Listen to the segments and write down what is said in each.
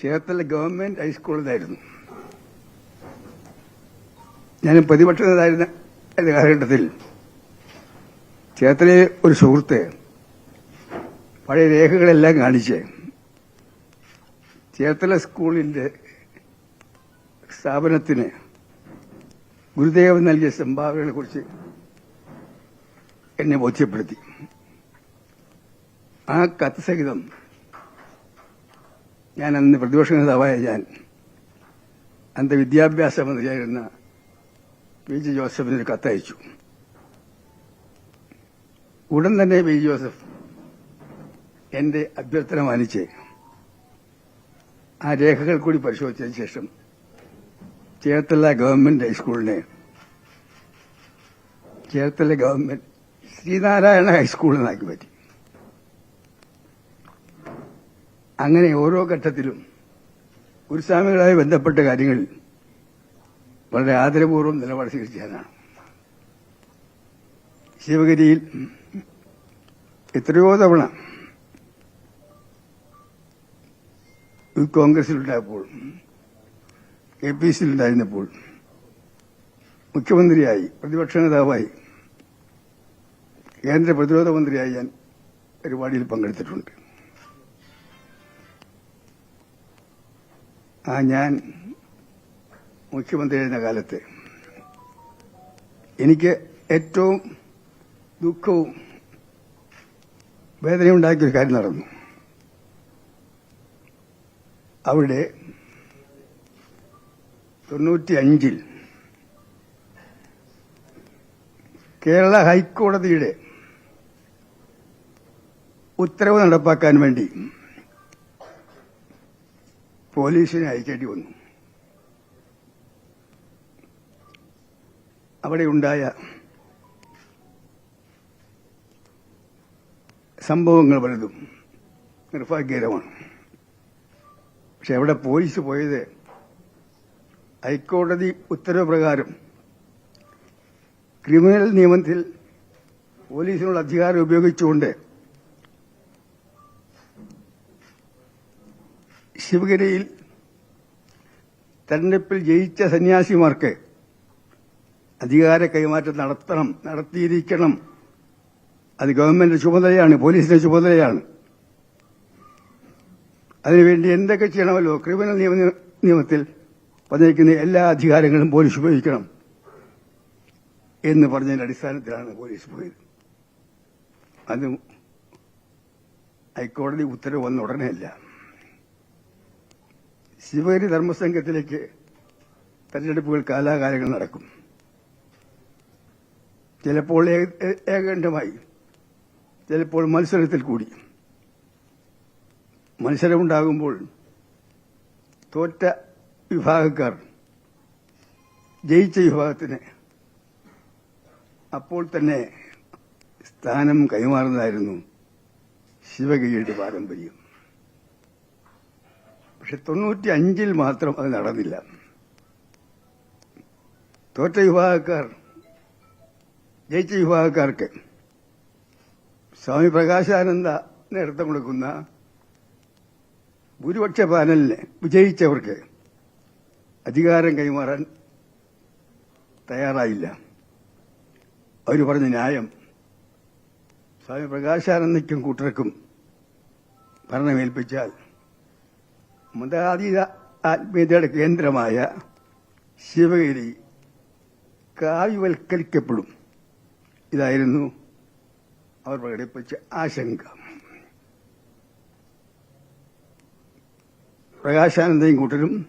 Cherthala government ഹൈസ്കൂളിലായിരുന്നു. ഞാൻ പ്രതിപക്ഷ നേതായിരുന്ന കാലഘട്ടത്തിൽ ചേർത്തലയെ ഒരു സുഹൃത്ത് പഴയ രേഖകളെല്ലാം കാണിച്ച് ചേർത്തല സ്കൂളിന്റെ സ്ഥാപനത്തിന് ഗുരുദേവൻ നൽകിയ സംഭാവനകളെ കുറിച്ച് എന്നെ ബോധ്യപ്പെടുത്തി. ആ കത്ത് സഹിതം ഞാൻ അന്ന് പ്രതിപക്ഷ നേതാവായ ഞാൻ അന്ന് വിദ്യാഭ്യാസ മന്ത്രിയായിരുന്ന പി ജി ജോസഫിന് ഒരു കത്തയച്ചു. ഉടൻ തന്നെ പി ജി ജോസഫ് എന്റെ അഭ്യർത്ഥന മാനിച്ച് ആ രേഖകൾ കൂടി പരിശോധിച്ചതിന് ശേഷം ചേർത്തല ഗവൺമെന്റ് ഹൈസ്കൂളിനെ ചേർത്തല ഗവൺമെന്റ് ശ്രീനാരായണ ഹൈസ്കൂളിനാക്കി പറ്റി അങ്ങനെ ഓരോ ഘട്ടത്തിലും ഗുരുസ്വാമികളായി ബന്ധപ്പെട്ട കാര്യങ്ങളിൽ വളരെ ആദരപൂർവം നിലപാട് സ്വീകരിച്ചതാണ്. ശിവഗിരിയിൽ എത്രയോ തവണ കോൺഗ്രസിലുണ്ടായപ്പോൾ കെ പി സിയിലുണ്ടായിരുന്നപ്പോൾ മുഖ്യമന്ത്രിയായി പ്രതിപക്ഷ നേതാവായി കേന്ദ്ര പ്രതിരോധ മന്ത്രിയായി ഞാൻ പരിപാടിയിൽ പങ്കെടുത്തിട്ടുണ്ട്. ആ ഞാൻ മുഖ്യമന്ത്രിയായിരുന്ന കാലത്ത് എനിക്ക് ഏറ്റവും ദുഃഖവും വേദനയുണ്ടാക്കിയൊരു കാര്യം നടന്നു. അവിടെ തൊണ്ണൂറ്റി അഞ്ചിൽ കേരള ഹൈക്കോടതിയുടെ ഉത്തരവ് നടപ്പാക്കാൻ വേണ്ടി പോലീസിനെ അയക്കേണ്ടി വന്നു. അവിടെയുണ്ടായ സംഭവങ്ങൾ പലതും നിർഭാഗ്യകരമാണ്. പക്ഷെ അവിടെ പോലീസ് പോയത് ഹൈക്കോടതി ഉത്തരവ് പ്രകാരം ക്രിമിനൽ നിയമത്തിൽ പോലീസിനുള്ള അധികാരം ഉപയോഗിച്ചുകൊണ്ട് ശിവഗിരിയിൽ തെരഞ്ഞെടുപ്പിൽ ജയിച്ച സന്യാസിമാർക്ക് അധികാര കൈമാറ്റം നടത്തണം നടത്തിയിരിക്കണം. അത് ഗവൺമെന്റ് ചുമതലയാണ് പോലീസിന്റെ ചുമതലയാണ്. അതിനുവേണ്ടി എന്തൊക്കെ ചെയ്യണമല്ലോ? ക്രിമിനൽ നിയമ നിയമത്തിൽ പറഞ്ഞിരിക്കുന്ന എല്ലാ അധികാരങ്ങളും പോലീസ് ഉപയോഗിക്കണം എന്ന് പറഞ്ഞതിന്റെ അടിസ്ഥാനത്തിലാണ് പോലീസ് പോയത്. അത് ഹൈക്കോടതി ഉത്തരവ് വന്ന ഉടനെയല്ല ശിവഗിരി ധർമ്മസംഘത്തിലേക്ക് തെരഞ്ഞെടുപ്പുകൾ കാലാകാലങ്ങൾ നടക്കും. ചിലപ്പോൾ ഏകണ്ഠമായി ചിലപ്പോൾ മത്സരത്തിൽ കൂടി. മത്സരമുണ്ടാകുമ്പോൾ തോറ്റ വിഭാഗക്കാർ ജയിച്ച വിഭാഗത്തിന് അപ്പോൾ തന്നെ സ്ഥാനം കൈമാറുന്നതായിരുന്നു ശിവഗിരിയുടെ പാരമ്പര്യം. പക്ഷെ തൊണ്ണൂറ്റി അഞ്ചിൽ മാത്രം അത് നടന്നില്ല. തോറ്റ വിഭാഗക്കാർ ജയിച്ച വിഭാഗക്കാർക്ക് സ്വാമി പ്രകാശാനന്ദ നേതൃത്വം കൊടുക്കുന്ന ഭൂരിപക്ഷ പാനലിന് വിജയിച്ചവർക്ക് അധികാരം കൈമാറാൻ തയ്യാറായില്ല. അവർ പറഞ്ഞ ന്യായം സ്വാമി പ്രകാശാനന്ദയ്ക്കും കൂട്ടർക്കും ഭരണമേൽപ്പിച്ചാൽ മതാതീത ആത്മീയതയുടെ കേന്ദ്രമായ ശിവഗിരി കാവ്യവൽക്കരിക്കപ്പെടും. ഇതായിരുന്നു അവർ പ്രകടിപ്പിച്ച ആശങ്ക. പ്രകാശാനന്ദയും കൂട്ടരും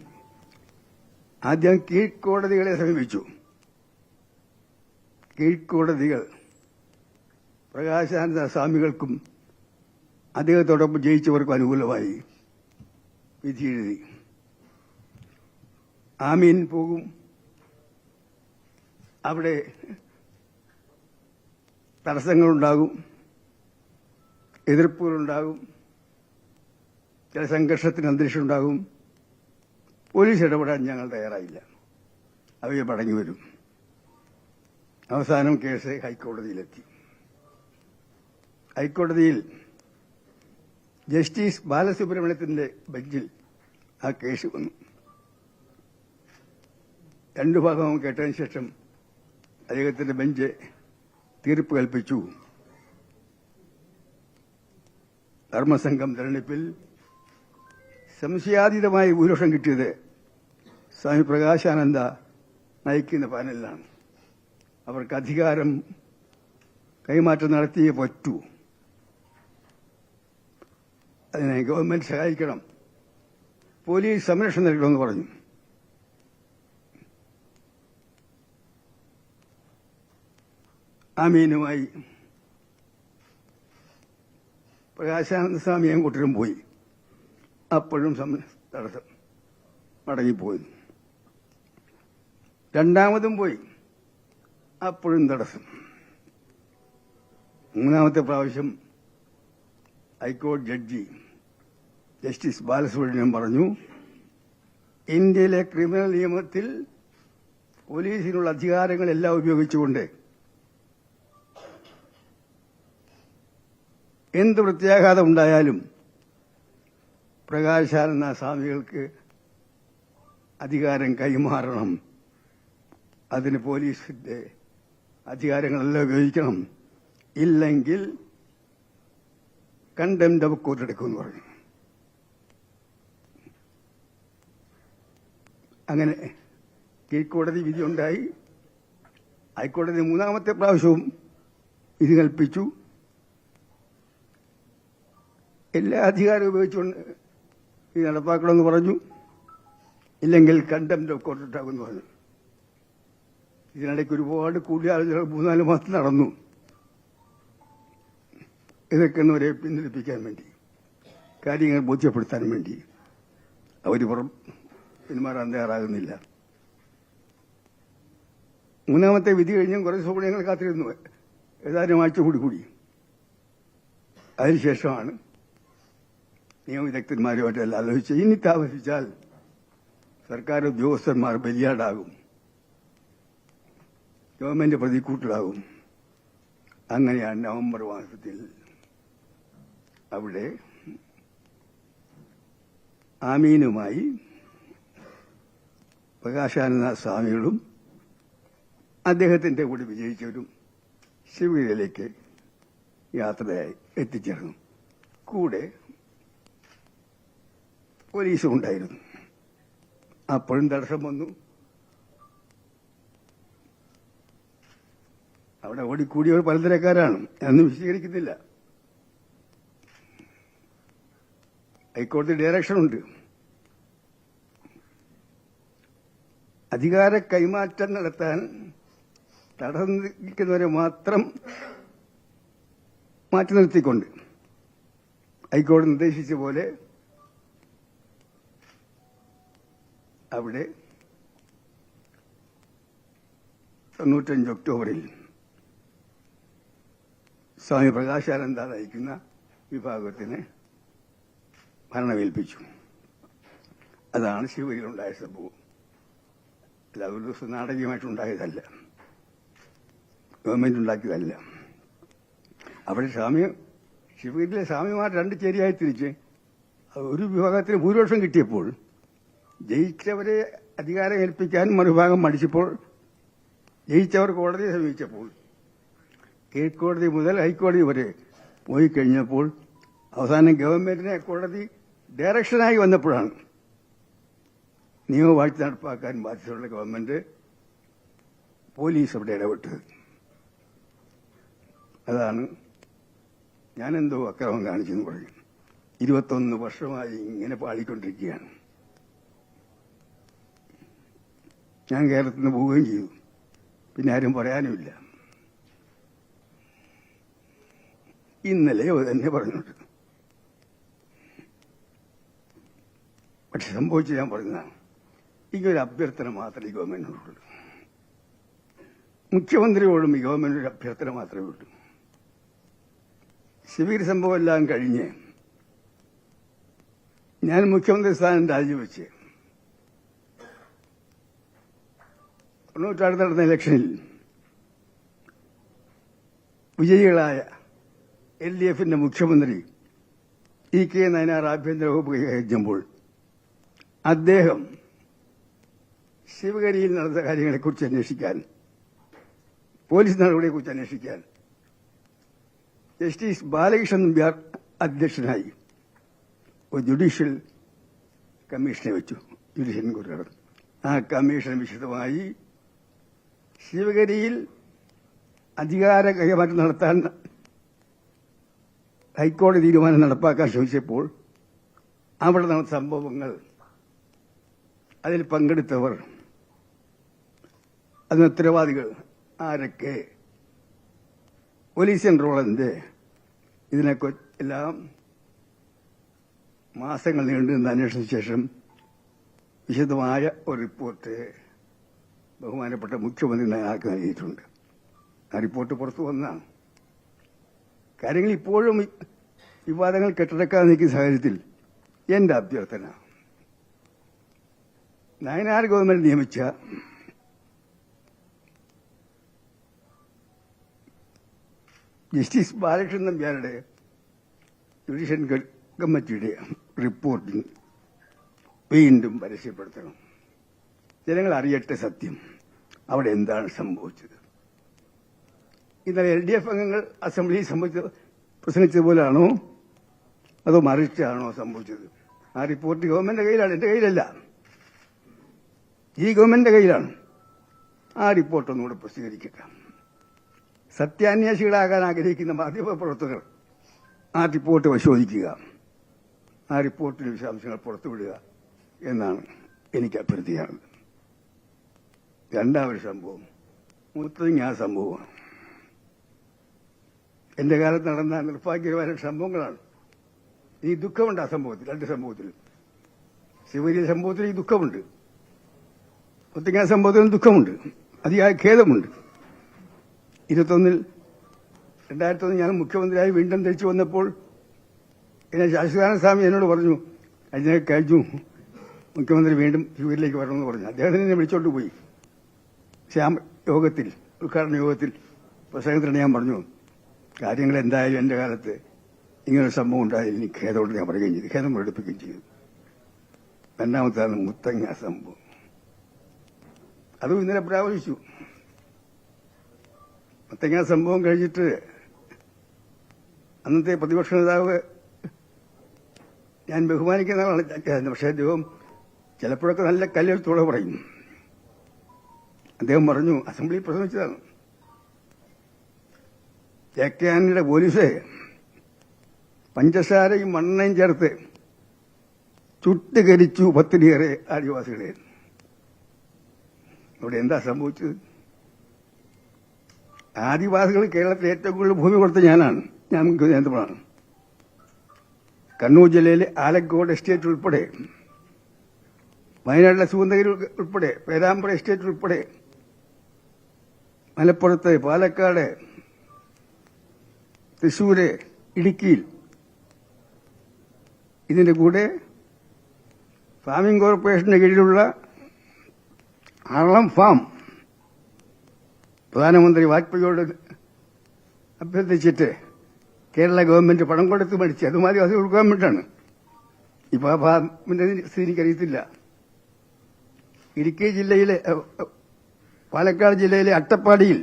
ആദ്യം കീഴ്ക്കോടതികളെ സമീപിച്ചു. കീഴ്ക്കോടതികൾ പ്രകാശാനന്ദ സ്വാമികൾക്കും അദ്ദേഹത്തോടൊപ്പം ജയിച്ചവർക്കും അനുകൂലമായി. വിധി എഴുതി ആമീൻ പോകും. അവിടെ തടസ്സങ്ങളുണ്ടാകും. എതിർപ്പുകളുണ്ടാകും. ചില സംഘർഷത്തിന് അന്തരീക്ഷം ഉണ്ടാകും പോലീസ് ഇടപെടാൻ ഞങ്ങൾ തയ്യാറായില്ല. അവയെ പടങ്ങി വരും. അവസാനം കേസ് ഹൈക്കോടതിയിലെത്തി. ഹൈക്കോടതിയിൽ ജസ്റ്റിസ് ബാലസുബ്രഹ്മണ്യത്തിന്റെ ബെഞ്ചിൽ ആ കേസ് വന്നു. രണ്ടു ഭാഗവും കേട്ടതിന് ശേഷം അദ്ദേഹത്തിന്റെ ബെഞ്ച് തീർപ്പ് കൽപ്പിച്ചു. ധർമ്മസംഘം തെരഞ്ഞെടുപ്പിൽ സംശയാതീതമായി ഭൂരിപക്ഷം കിട്ടിയത് സ്വാമി പ്രകാശാനന്ദ നയിക്കുന്ന പാനലിലാണ്. അവർക്ക് അധികാരം കൈമാറ്റം നടത്തിയേ പറ്റൂ. അതിനെ ഗവൺമെന്റ് സഹായിക്കണം. പോലീസ് സംരക്ഷണം നൽകണമെന്ന് പറഞ്ഞു. ആമീനുമായി പ്രകാശാനന്ദ സ്വാമിയും കൂട്ടരും പോയി. അപ്പോഴും തടസ്സം മടങ്ങിപ്പോയി. രണ്ടാമതും പോയി. അപ്പോഴും തടസ്സം. മൂന്നാമത്തെ പ്രാവശ്യം ഹൈക്കോടതി ജഡ്ജി ജസ്റ്റിസ് ബാലസുബ്രഹ്മണ്യം പറഞ്ഞു ഇന്ത്യയിലെ ക്രിമിനൽ നിയമത്തിൽ പോലീസിനുള്ള അധികാരങ്ങളെല്ലാം ഉപയോഗിച്ചുകൊണ്ട് എന്ത് പ്രത്യാഘാതം ഉണ്ടായാലും പ്രകാശാനന്ദ സ്വാമികൾക്ക് അധികാരം കൈമാറണം. അതിന് പോലീസിന്റെ അധികാരങ്ങളെല്ലാം ഉപയോഗിക്കണം. ഇല്ലെങ്കിൽ കണ്ടംഡ് ഓഫ് കോർട്ട് പറഞ്ഞു. അങ്ങനെ കീഴ്ക്കോടതി വിധി ഉണ്ടായി. ഹൈക്കോടതി മൂന്നാമത്തെ പ്രാവശ്യവും വിധി കൽപ്പിച്ചു. എല്ലാ അധികാരവും ഉപയോഗിച്ചുകൊണ്ട് ഇത് നടപ്പാക്കണമെന്ന് പറഞ്ഞു. ഇല്ലെങ്കിൽ കണ്ടംഡ് ഓഫ് പറഞ്ഞു. ഇതിനിടയ്ക്ക് ഒരുപാട് കൂടിയാലോചനകൾ മൂന്നാൽ മാസം നടന്നു. ഇതൊക്കെ ഒന്നവരെ പിന്തിരിപ്പിക്കാൻ വേണ്ടി കാര്യങ്ങൾ ബോധ്യപ്പെടുത്താൻ വേണ്ടി. അവർ പുറം പിന്മാറാൻ തയ്യാറാകുന്നില്ല. മൂന്നാമത്തെ വിധി കഴിഞ്ഞും കുറേ ദിവസം കാത്തിരുന്നു. ഏതാനും ആഴ്ച കൂടി കൂടി. അതിനുശേഷമാണ് നിയമവിദഗ്ധന്മാരുമായിട്ടെല്ലാം ആലോചിച്ച് ഇനി താമസിച്ചാൽ സർക്കാർ ഉദ്യോഗസ്ഥന്മാർ ബലിയാടാകും. ഗവൺമെന്റ് പ്രതിക്കൂട്ടിലാകും. അങ്ങനെയാണ് നവംബർ മാസത്തിൽ അവിടെ ആമീനുമായി പ്രകാശാനന്ദ സ്വാമികളും അദ്ദേഹത്തിന്റെ കൂടെ വിജയിച്ചവരും ശിവഗിരിയിലേക്ക് യാത്രയായി എത്തിച്ചേർന്നു. കൂടെ പോലീസും ഉണ്ടായിരുന്നു. അപ്പോഴും തടസ്സം വന്നു. അവിടെ ഓടിക്കൂടിയവർ പലതരക്കാരാണ് ഞാനൊന്നും വിശദീകരിക്കുന്നില്ല. ഹൈക്കോടതി ഡയറക്ഷൻ ഉണ്ട്. അധികാര കൈമാറ്റം നടത്താൻ തടസ്സം നിൽക്കുന്നവരെ മാത്രം മാറ്റി നിർത്തിക്കൊണ്ട് ഹൈക്കോടതി നിർദ്ദേശിച്ച പോലെ അവിടെ തൊണ്ണൂറ്റഞ്ച് ഒക്ടോബറിൽ സ്വാമി പ്രകാശാനന്ദ നയിക്കുന്ന വിഭാഗത്തിന് ഭരണമേൽപ്പിച്ചു. അതാണ് ശിവഗിരിയിലുണ്ടായ സംഭവം. അല്ല ഒരു ദിവസം നാടകീയമായിട്ടുണ്ടായതല്ല. ഗവൺമെന്റ് ഉണ്ടാക്കിയതല്ല. അവിടെ സ്വാമി ശിവഗിരിയിലെ സ്വാമിമാർ രണ്ട് ചേരിയായി തിരിച്ച് ഒരു വിഭാഗത്തിന് ഭൂരിപക്ഷം കിട്ടിയപ്പോൾ ജയിച്ചവരെ അധികാരം ഏൽപ്പിക്കാൻ മറുഭാഗം മടിച്ചപ്പോൾ ജയിച്ചവർ കോടതിയെ സമീപിച്ചപ്പോൾ കീഴ്ക്കോടതി മുതൽ ഹൈക്കോടതി വരെ പോയി കഴിഞ്ഞപ്പോൾ അവസാനം ഗവൺമെന്റിനെ കോടതി ഡയറക്ഷനായി വന്നപ്പോഴാണ്. നിയമവാഴ്ച നടപ്പാക്കാൻ ബാധ്യതയുള്ള ഗവൺമെന്റ് പോലീസ് അവിടെ ഇടപെട്ടത് അതാണ് ഞാനെന്തോ അക്രമം കാണിച്ചെന്ന് പറഞ്ഞു. ഇരുപത്തൊന്ന് വർഷമായി ഇങ്ങനെ പാളിക്കൊണ്ടിരിക്കുകയാണ്. ഞാൻ കേരളത്തിൽ നിന്ന് പോവുകയും ചെയ്തു. പിന്നെ ആരും പറയാനുമില്ല. ഇന്നലെയോ തന്നെ പറഞ്ഞിട്ട് പക്ഷെ സംഭവിച്ച് ഞാൻ പറഞ്ഞതാണ് ഇങ്ങനൊരു അഭ്യർത്ഥന മാത്രമേ ഈ ഗവൺമെന്റിനോടുള്ളൂ മുഖ്യമന്ത്രിയോടും ഈ ഗവൺമെന്റ് ഒരു അഭ്യർത്ഥന മാത്രമേ ഉള്ളൂ. സിവിൽ സംഭവം എല്ലാം കഴിഞ്ഞ് ഞാൻ മുഖ്യമന്ത്രി സ്ഥാനം രാജിവെച്ച് തൊണ്ണൂറ്റാറ് നടന്ന ഇലക്ഷനിൽ വിജയികളായ എൽ ഡി എഫിന്റെ മുഖ്യമന്ത്രി ഇ കെ നയനാർ ആഭ്യന്തര വകുപ്പ് കൈകാര്യമ്പോൾ അദ്ദേഹം ശിവഗരിയിൽ നടന്ന കാര്യങ്ങളെക്കുറിച്ച് അന്വേഷിക്കാൻ പോലീസ് നടപടിയെക്കുറിച്ച് അന്വേഷിക്കാൻ ജസ്റ്റിസ് ബാലകൃഷ്ണൻ നമ്പ്യാർ അധ്യക്ഷനായി ഒരു ജുഡീഷ്യൽ കമ്മീഷനെ വെച്ചു. ജുഡീഷ്യൽ എൻക്വയറി ആ കമ്മീഷൻ വിശദമായി ശിവഗരിയിൽ അധികാര കൈമാറ്റം നടത്താൻ ഹൈക്കോടതി തീരുമാനം നടപ്പാക്കാൻ ശ്രമിച്ചപ്പോൾ അവിടെ നടന്ന സംഭവങ്ങൾ അതിൽ പങ്കെടുത്തവർ. അതിന് ഉത്തരവാദികൾ ആരൊക്കെ? പോലീസ് റോളന്റെ ഇതിനൊക്കെ എല്ലാം മാസങ്ങൾ നീണ്ടു നിന്ന അന്വേഷണ ശേഷം വിശദമായ ഒരു റിപ്പോർട്ട് ബഹുമാനപ്പെട്ട മുഖ്യമന്ത്രി ഞങ്ങൾക്ക് നൽകിയിട്ടുണ്ട്. ആ റിപ്പോർട്ട് പുറത്തു വന്ന കാര്യങ്ങൾ ഇപ്പോഴും വിവാദങ്ങൾ കെട്ടടക്കാൻ നിൽക്കുന്ന സാഹചര്യത്തിൽ എന്റെ അഭ്യർത്ഥന നയനാർ ഗവൺമെന്റ് നിയമിച്ച? ജസ്റ്റിസ് ബാലകൃഷ്ണൻ നമ്പ്യാരുടെ ജുഡീഷ്യൽ ക- കമ്മിറ്റിയുടെ റിപ്പോർട്ടിൽ വീണ്ടും പരസ്യപ്പെടുത്തണം. ജനങ്ങൾ അറിയട്ടെ സത്യം അവിടെ എന്താണ് സംഭവിച്ചത്? ഇന്നലെ എൽ ഡി എഫ് അംഗങ്ങൾ അസംബ്ലിയിൽ സംബന്ധിച്ച് പ്രസംഗിച്ചതുപോലാണോ? അതോ മറിച്ചാണോ സംഭവിച്ചത്? ആ റിപ്പോർട്ട് ഗവൺമെന്റിന്റെ കയ്യിലാണ്. എന്റെ കയ്യിലല്ല. ഈ ഗവൺമെന്റിന്റെ കയ്യിലാണ്. ആ റിപ്പോർട്ട് ഒന്നുകൂടെ പ്രസിദ്ധീകരിക്കട്ടെ സത്യാന്വേഷികളാകാൻ ആഗ്രഹിക്കുന്ന മാധ്യമപ്രവർത്തകർ ആ റിപ്പോർട്ട് പരിശോധിക്കുക. ആ റിപ്പോർട്ടിന്റെ വിശദാംശങ്ങൾ പുറത്തുവിടുക എന്നാണ് എനിക്ക് അഭ്യർത്ഥിക്കാറുള്ളത് രണ്ടാമൊരു സംഭവം മുത്തങ്ങ ആ സംഭവമാണ്. എന്റെ കാലത്ത് നടന്ന നിർഭാഗ്യകരമായ സംഭവങ്ങളാണ്. ഈ ദുഃഖമുണ്ട് ആ സംഭവത്തിൽ രണ്ട് സംഭവത്തിൽ. ശിവരി സംഭവത്തിൽ ഈ ദുഃഖമുണ്ട്. മുത്തങ്ങ സംഭവത്തിനും ദുഃഖമുണ്ട്. അതിയായ ഖേദമുണ്ട്. ഇരുപത്തൊന്നിൽ രണ്ടായിരത്തി ഞാൻ മുഖ്യമന്ത്രിയായി വീണ്ടും തിരിച്ചു വന്നപ്പോൾ എന്നെ ശാശ്വതാനന്ദ സ്വാമി എന്നോട് പറഞ്ഞു അതിനെ കഴിഞ്ഞു മുഖ്യമന്ത്രി വീണ്ടും ശിവരിലേക്ക് വരണമെന്ന് പറഞ്ഞു. അദ്ദേഹത്തിന് എന്നെ വിളിച്ചോണ്ട് പോയി. ശ്യാം യോഗത്തിൽ ഉദ്ഘാടന യോഗത്തിൽ പ്രസംഗത്തിന് ഞാൻ പറഞ്ഞു കാര്യങ്ങൾ എന്തായാലും എന്റെ കാലത്ത് ഒരു സംഭവം ഉണ്ടായാലും എനിക്ക് ഖേദോട് ഞാൻ പറയുകയും ചെയ്തു. ഖേദം പ്രകടിപ്പിക്കുകയും ചെയ്തു. രണ്ടാമത്താണ് മുത്തങ്ങ സംഭവം. അതും ഇന്നലെ പ്രാവശിച്ചു മുത്തങ്ങ സംഭവം കഴിഞ്ഞിട്ട് അന്നത്തെ പ്രതിപക്ഷ നേതാവ് ഞാൻ ബഹുമാനിക്കുന്ന ആളാണ്. പക്ഷേ അദ്ദേഹം ചിലപ്പോഴൊക്കെ നല്ല കല്ലെടുത്തോടെ പറയും. അദ്ദേഹം പറഞ്ഞു അസംബ്ലി പ്രസംഗിച്ചതാണ്. കെ കെ ആന്റണിയുടെ പോലീസ് പഞ്ചസാരയും മണ്ണയും ചേർത്ത് ചുട്ടുകരിച്ചു പത്തിലേറെ ആദിവാസികളെ. അവിടെ എന്താ സംഭവിച്ചത്? ആദിവാസികൾ കേരളത്തിൽ ഏറ്റവും കൂടുതൽ ഭൂമി കൊടുത്ത ഞാനാണ്. ഞാൻ നേതൃത്വമാണ് കണ്ണൂർ ജില്ലയിലെ ആലക്കോട് എസ്റ്റേറ്റ് ഉൾപ്പെടെ വയനാട്ടിലെ സുഗന്ധഗിരി ഉൾപ്പെടെ പേരാമ്പ്ര എസ്റ്റേറ്റ് ഉൾപ്പെടെ മലപ്പുറത്ത് പാലക്കാട് തൃശൂര് ഇടുക്കിയിൽ ഇതിന്റെ കൂടെ ഫാമിംഗ് കോർപ്പറേഷന്റെ കീഴിലുള്ള അളം ഫാം. പ്രധാനമന്ത്രി വാജ്പേയിയോട് അഭ്യർത്ഥിച്ചിട്ട് കേരള ഗവൺമെന്റ് പണം കൊടുത്ത് മരിച്ചു. അതുമാതിരി അത് വേണ്ടിയിട്ടാണ്. ഇപ്പൊ ആ ഫാമിന്റെ സ്ഥിതി എനിക്കറിയത്തില്ല. ഇടുക്കി ജില്ലയിലെ പാലക്കാട് ജില്ലയിലെ അട്ടപ്പാടിയിൽ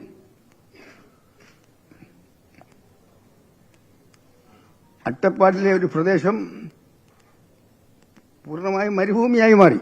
അട്ടപ്പാടിലെ ഒരു പ്രദേശം പൂർണമായും മരുഭൂമിയായി മാറി.